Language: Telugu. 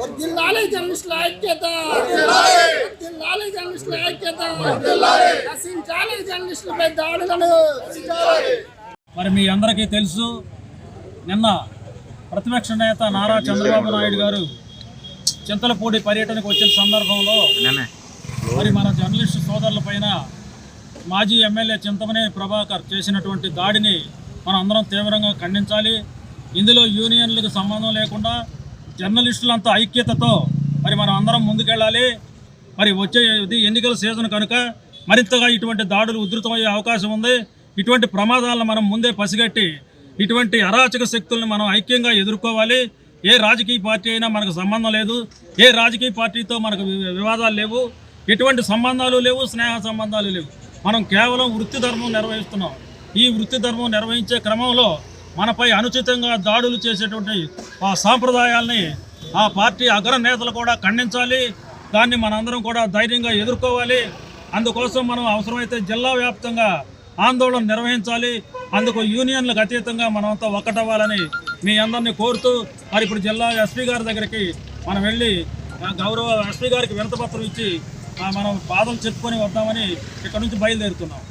వర్ధిల్లాలి జర్నలిస్టుల ఐక్యత. వర్ధిల్లాలి జర్నలిస్టుల ఐక్యత. నశించాలి జర్నలిస్టులపై దాడులను. మరి మీ అందరికీ తెలుసు నిన్న ప్రతిపక్ష నేత నారా చంద్రబాబు నాయుడు గారు చింతలపూడి పర్యటనకు వచ్చిన సందర్భంలో మరి మన జర్నలిస్టు సోదరుల పైన మాజీ ఎమ్మెల్యే చింతమనే ప్రభాకర్ చేసినటువంటి దాడిని మనం అందరం తీవ్రంగా ఖండించాలి. ఇందులో యూనియన్లకు సంబంధం లేకుండా జర్నలిస్టులంతా ఐక్యతతో మరి మనం అందరం ముందుకెళ్ళాలి. మరి వచ్చే ఎన్నికల సీజన్ కనుక మరింతగా ఇటువంటి దాడులు ఉధృతమయ్యే అవకాశం ఉంది. ఇటువంటి ప్రమాదాలను మనం ముందే పసిగట్టి ఇటువంటి అరాచక శక్తులను మనం ఐక్యంగా ఎదుర్కోవాలి. ఏ రాజకీయ పార్టీ అయినా మనకు సంబంధం లేదు. ఏ రాజకీయ పార్టీతో మనకు వివాదాలు లేవు. ఎటువంటి సంబంధాలు లేవు స్నేహ సంబంధాలు లేవు. మనం కేవలం వృత్తి ధర్మం నిర్వహిస్తున్నాం. ఈ వృత్తి ధర్మం నిర్వహించే క్రమంలో మనపై అనుచితంగా దాడులు చేసేటువంటి ఆ సాంప్రదాయాల్ని ఆ పార్టీ అగ్ర నేతలు కూడా ఖండించాలి. దాన్ని మనందరం కూడా ధైర్యంగా ఎదుర్కోవాలి. అందుకోసం మనం అవసరమైతే జిల్లా వ్యాప్తంగా ఆందోళన నిర్వహించాలి. అందుకు యూనియన్లకు అతీతంగా మనమంతా ఒక్కటవ్వాలని మీ అందరినీ కోరుతూ మరి ఇప్పుడు జిల్లా ఎస్పీ గారి దగ్గరికి మనం వెళ్ళి గౌరవ ఎస్పీ గారికి వినతపత్రం ఇచ్చి మనం బాధలు చెప్పుకొని వద్దామని ఇక్కడ నుంచి బయలుదేరుతున్నాం.